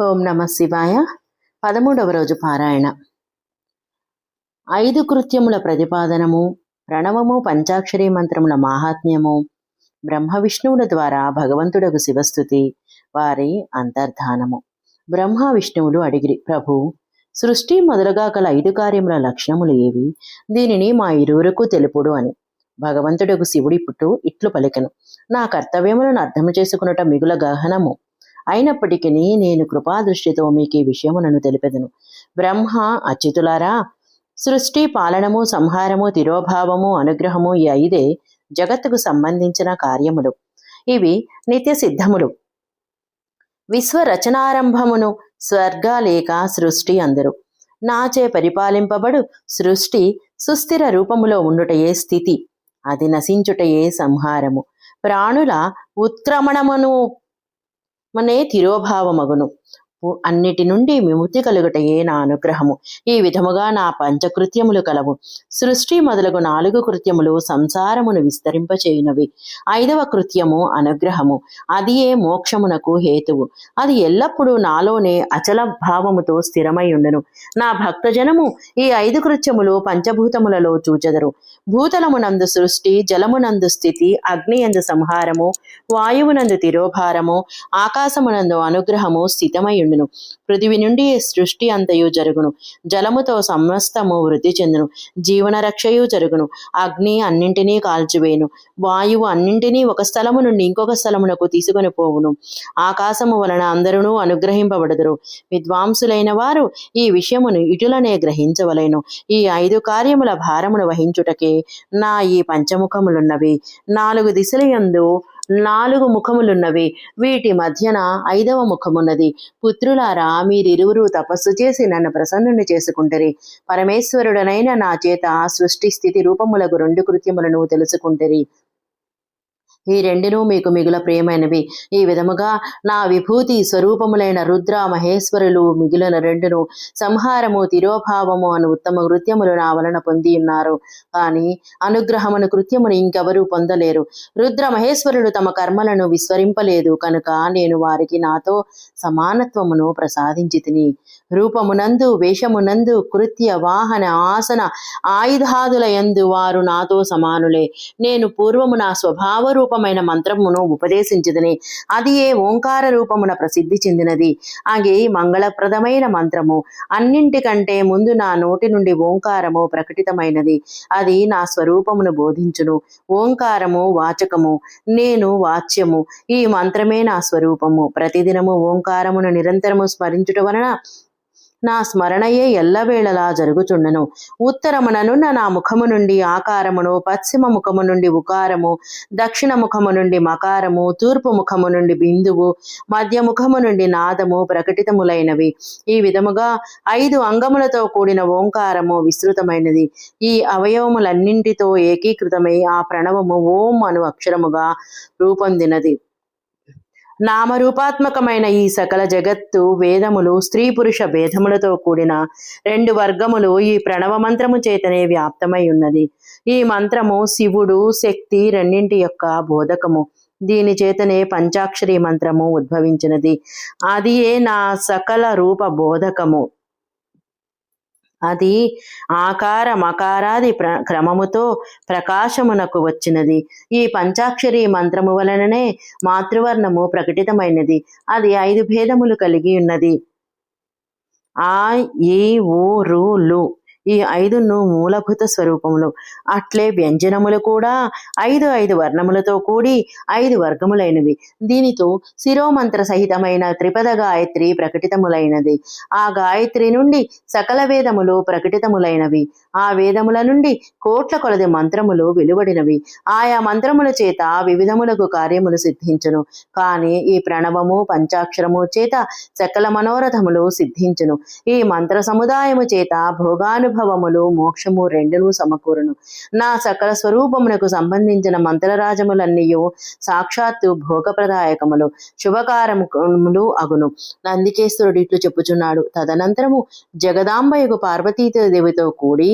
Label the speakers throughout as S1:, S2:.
S1: ఓం నమ శివాయ. పదమూడవ రోజు పారాయణ. ఐదు కృత్యముల ప్రతిపాదనము ప్రణవము పంచాక్షరీ మంత్రముల మాహాత్మ్యము బ్రహ్మ విష్ణువుల ద్వారా భగవంతుడకు శివస్థుతి వారి అంతర్ధానము. బ్రహ్మ విష్ణువులు అడిగిరి ప్రభు సృష్టి మొదలుగా గల ఐదు కార్యముల లక్షణములు ఏవి? దీనిని మా ఇరువురకు తెలుపుడు అని. భగవంతుడకు శివుడి పుట్టు ఇట్లు పలికను. నా కర్తవ్యములను అర్థం చేసుకునుట మిగుల గహనము. అయినప్పటికీ నేను కృపాదృష్టితో మీకు ఈ విషయములను తెలిపెదను. బ్రహ్మ అచ్యుతులారా సృష్టి పాలనము సంహారము తిరోభావము అనుగ్రహము ఈ ఐదే జగత్తుకు సంబంధించిన కార్యములు. ఇవి నిత్య సిద్ధములు. విశ్వ రచనారంభమును స్వర్గ లేక సృష్టి అందరు. నాచే పరిపాలింపబడు సృష్టి సుస్థిర రూపములో ఉండుటయే స్థితి. అది నశించుటయే సంహారము. ప్రాణుల ఉత్క్రమణమును మనే తిరోభావమగును. అన్నిటి నుండి విముక్తి కలుగుటయే నా అనుగ్రహము. ఈ విధముగా నా పంచకృత్యములు కలవు. సృష్టి మొదలగు నాలుగు కృత్యములు సంసారమును విస్తరింపచేయునవి. ఐదవ కృత్యము అనుగ్రహము. అది ఏ మోక్షమునకు హేతువు. అది ఎల్లప్పుడూ నాలోనే అచల భావముతో స్థిరమై ఉండును. నా భక్తజనము ఈ ఐదు కృత్యములు పంచభూతములలో చూచెదరు. భూతలమునందు సృష్టి జలమునందు స్థితి అగ్నియందు సంహారము వాయువునందు తిరోభారము ఆకాశమునందు అనుగ్రహము స్థితమై ఉండును పృథివి నుండి సృష్టి అంతయు జరుగును. జలముతో సమస్తము వృద్ధి చెందును. జీవన రక్షయు జరుగును. అగ్ని అన్నింటినీ కాల్చివేయును. వాయువు అన్నింటినీ ఒక స్థలము నుండి ఇంకొక స్థలమునకు తీసుకొని పోవును. ఆకాశము వలన అందరూ అనుగ్రహింపబడదురు. విద్వాంసులైన వారు ఈ విషయమును ఇటులనే గ్రహించవలెను. ఈ ఐదు కార్యముల భారమును వహించుటకే నా ఈ పంచముఖములున్నవి. నాలుగు దిశలయందు నాలుగు ముఖములున్నవి. వీటి మధ్యన ఐదవ ముఖమున్నది. పుత్రులారా మీరిరువురు తపస్సు చేసి నన్ను ప్రసన్నుని చేసుకుంటరి. పరమేశ్వరుడనైన నా చేత సృష్టి స్థితి రూపములకు రెండు కృత్యములను తెలుసుకుంటరి. ఈ రెండును మీకు మిగుల ప్రియమైనవి ఈ విధముగా నా విభూతి స్వరూపములైన రుద్ర మహేశ్వరులు మిగిలిన రెండును సంహారము తిరోభావము అను ఉత్తమ కృత్యములు నా వలన పొంది ఉన్నారు. కానీ అనుగ్రహమును కృత్యమును ఇంకెవరూ పొందలేరు. రుద్ర మహేశ్వరులు తమ కర్మలను విస్మరింపలేదు కనుక నేను వారికి నాతో సమానత్వమును ప్రసాదించి తిని రూపమునందు వేషమునందు కృత్య వాహన ఆసన ఆయుధాదుల యందు వారు నాతో సమానులే. నేను పూర్వము నా స్వభావ రూపమైన మంత్రమును ఉపదేశించదని. అది ఏ ఓంకార రూపమున ప్రసిద్ధి చెందినది? అది మంగళప్రదమైన మంత్రము. అన్నింటికంటే ముందు నా నోటి నుండి ఓంకారము ప్రకటితమైనది. అది నా స్వరూపమును బోధించును. ఓంకారము వాచకము. నేను వాచ్యము. ఈ మంత్రమే నా స్వరూపము. ప్రతిదినము ఓంకారమును నిరంతరము స్మరించుట వలన నా స్మరణయే ఎల్లవేళలా జరుగుచుండెను. ఉత్తరముననున్న నా ముఖము నుండి ఆకారమును పశ్చిమ ముఖము నుండి ఉకారము దక్షిణ ముఖము నుండి మకారము తూర్పు ముఖము నుండి బిందువు మధ్య ముఖము నుండి నాదము ప్రకటితములైనవి. ఈ విధముగా ఐదు అంగములతో కూడిన ఓంకారము విస్తృతమైనది. ఈ అవయవములన్నింటితో ఏకీకృతమై ఆ ప్రణవము ఓం అను అక్షరముగా రూపొందినది. నామరూపాత్మకమైన ఈ సకల జగత్తు వేదములు స్త్రీ పురుష భేదములతో కూడిన రెండు వర్గములు ఈ ప్రణవ మంత్రము చేతనే వ్యాప్తమై ఉన్నది. ఈ మంత్రము శివుడు శక్తి రెండింటి యొక్క బోధకము. దీని చేతనే పంచాక్షరి మంత్రము ఉద్భవించినది. అది నా సకల రూప బోధకము. అది ఆకార మకారాది ప్ర క్రమముతో ప్రకాశమునకు వచ్చినది. ఈ పంచాక్షరి మంత్రము వలననే మాతృవర్ణము ప్రకటితమైనది. అది ఐదు భేదములు కలిగి ఉన్నది. ఆ ఈ ఊ రు లు. ఈ ఐదును మూలభూత స్వరూపములు. అట్లే వ్యంజనములు కూడా ఐదు ఐదు వర్ణములతో కూడి ఐదు వర్గములైనవి. దీనితో శిరోమంత్ర సహితమైన త్రిపద గాయత్రి ప్రకటితములైనది. ఆ గాయత్రి నుండి సకల వేదములు ప్రకటితములైనవి. ఆ వేదముల నుండి కోట్ల కొలది మంత్రములు వెలువడినవి. ఆయా మంత్రముల చేత వివిధములకు కార్యములు సిద్ధించును. కానీ ఈ ప్రణవము పంచాక్షరము చేత సకల మనోరథములు సిద్ధించును. ఈ మంత్ర సముదాయము చేత ఆవిర్భవములు మోక్షము రెండును సమకూరును. నా సకల స్వరూపమునకు సంబంధించిన మంత్రరాజములన్నీయు సాక్షాత్తు భోగప్రదాయకములు శుభకారములు అగును. నందికేశ్వరుడు ఇట్లు చెప్పుచున్నాడు. తదనంతరము జగదాంబయకు పార్వతీదేవితో కూడి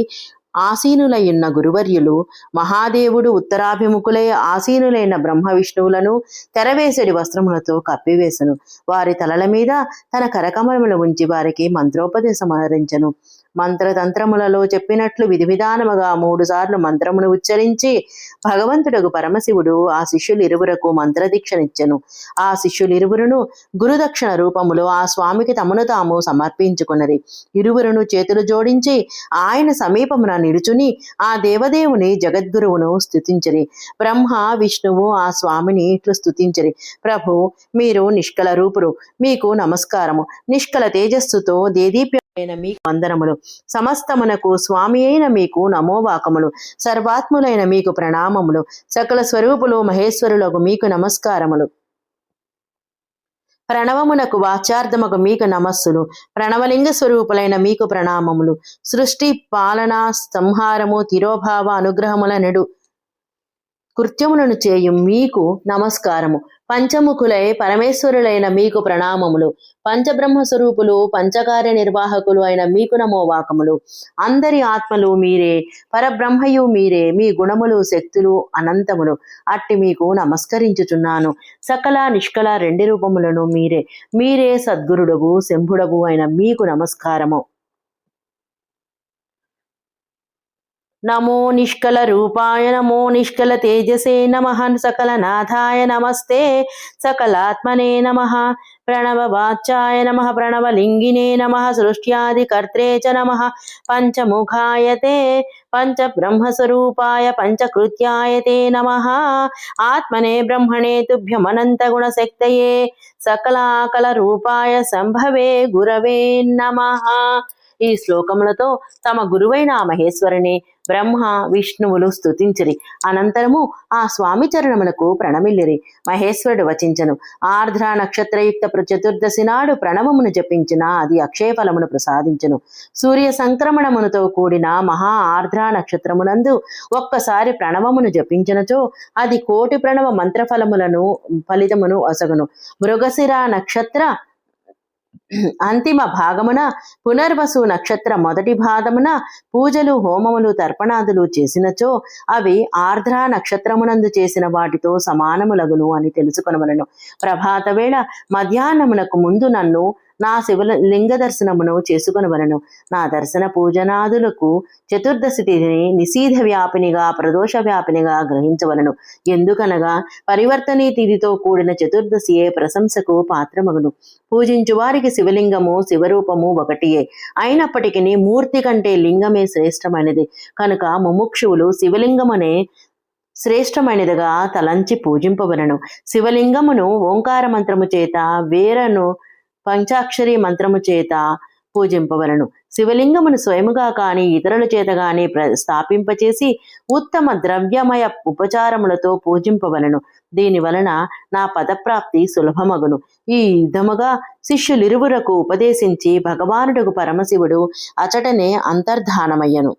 S1: ఆసీనులైన గురువర్యులు మహాదేవుడు ఉత్తరాభిముఖులై ఆసీనులైన బ్రహ్మ విష్ణువులను తెరవేసడి వస్త్రములతో కప్పివేశను వారి తలల మీద తన కరకమలములు ఉంచి వారికి మంత్రోపదేశం అనరించను మంత్రతంత్రములలో చెప్పినట్లు విధి విధానముగా మూడు సార్లు మంత్రమును ఉచ్చరించి భగవంతుడకు పరమశివుడు ఆ శిష్యులిరువురకు మంత్రదీక్షనిచ్చెను. ఆ శిష్యులిరువురును గురుదక్షిణ రూపములో ఆ స్వామికి తమను తాము సమర్పించుకున్నది ఇరువురును చేతులు జోడించి ఆయన సమీపమున నిలుచుని ఆ దేవదేవుని జగద్గురువును స్థుతించరి బ్రహ్మ విష్ణువు ఆ స్వామిని ఇట్లు స్థుతించరి ప్రభు మీరు నిష్కల రూపురు మీకు నమస్కారము. నిష్కల తేజస్సుతో దేదీప్య మీకు వందనములు. సమస్తమునకు స్వామి అయిన మీకు నమోవాకములు. సర్వాత్ములైన మీకు ప్రణామములు. సకల స్వరూపులు మహేశ్వరులకు మీకు నమస్కారములు. ప్రణవమునకు వాచార్థముకు మీకు నమస్సులు. ప్రణవలింగ స్వరూపులైన మీకు ప్రణామములు. సృష్టి పాలన సంహారము తిరోభావ అనుగ్రహముల నెడు కృత్యములను చేయు మీకు నమస్కారము. పంచముఖులై పరమేశ్వరులైన మీకు ప్రణామములు. పంచబ్రహ్మ స్వరూపులు పంచకార్య నిర్వాహకులు అయిన మీకు నమోవాకములు. అందరి ఆత్మలు మీరే పరబ్రహ్మయు మీరే మీ గుణములు శక్తులు అనంతములు. అట్టి మీకు నమస్కరించుచున్నాను. సకల నిష్కల రెండు రూపములను మీరే. మీరే సద్గురుడగు శంభుడగు అయిన మీకు నమస్కారము. నమో నిష్కల రూపాయ నమో నిష్కల తేజసే నమ సకల నాథాయ నమస్తే సకలాత్మనే నమ ప్రణవవాచ్యాయ నమ ప్రణవలింగినే నమ సృష్ట్యాదికర్త్రే చ నమ పంచముఖాయతే పంచ బ్రహ్మస్వరూపాయ పంచకృత్యాయ తే నమ ఆత్మనే బ్రహ్మణే తుభ్యమనంత గుణశక్తయే సకలాకల రూపాయ సంభవే గురవే నమ. ఈ శ్లోకములతో తమ గురువైన ఆ మహేశ్వరుని బ్రహ్మ విష్ణువులు స్తుతించిరి. అనంతరము ఆ స్వామి చరణములకు ప్రణమిల్లిరి. మహేశ్వరుడు వచించను ఆర్ద్ర నక్షత్రయుక్త చతుర్దశి నాడు ప్రణవమును జపించిన అది అక్షయ ఫలమును ప్రసాదించును. సూర్య సంక్రమణమునుతో కూడిన మహా ఆర్ద్ర నక్షత్రమునందు ఒక్కసారి ప్రణవమును జపించినచో అది కోటి ప్రణవ మంత్రఫలములను ఫలితమును ఒసగును మృగశిర నక్షత్ర అంతిమ భాగమున పునర్వసు నక్షత్ర మొదటి భాగమున పూజలు హోమములు తర్పణాదులు చేసినచో అవి ఆర్ద్ర నక్షత్రమునందు చేసిన వాటితో సమానములగును అని తెలుసుకొనవలను. ప్రభాత వేళ మధ్యాహ్నమునకు ముందు నన్ను నా శివ లింగ దర్శనమును చేసుకొనవలను. నా దర్శన పూజనాదులకు చతుర్దశి తిథిని నిషీధ వ్యాపినిగా ప్రదోష వ్యాపినిగా గ్రహించవలను. ఎందుకనగా పరివర్తనీ తిథితో కూడిన చతుర్దశియే ప్రశంసకు పాత్రమగును. పూజించు వారికి శివలింగము శివరూపము ఒకటియే. అయినప్పటికీ మూర్తి కంటే లింగమే శ్రేష్టమైనది. కనుక ముముక్షువులు శివలింగమనే శ్రేష్టమైనదిగా తలంచి పూజింపవలను. శివలింగమును ఓంకార మంత్రము చేత వేరను పంచాక్షరి మంత్రము చేత పూజింపవలను. శివలింగమును స్వయముగా కాని ఇతరుల చేత గాని ప్ర స్థాపింపచేసి ఉత్తమ ద్రవ్యమయ ఉపచారములతో పూజింపవలను. దీని వలన నా పదప్రాప్తి సులభమగును. ఈ విధముగా శిష్యులిరువురకు ఉపదేశించి భగవానుడుకు పరమశివుడు అచటనే అంతర్ధానమయ్యను.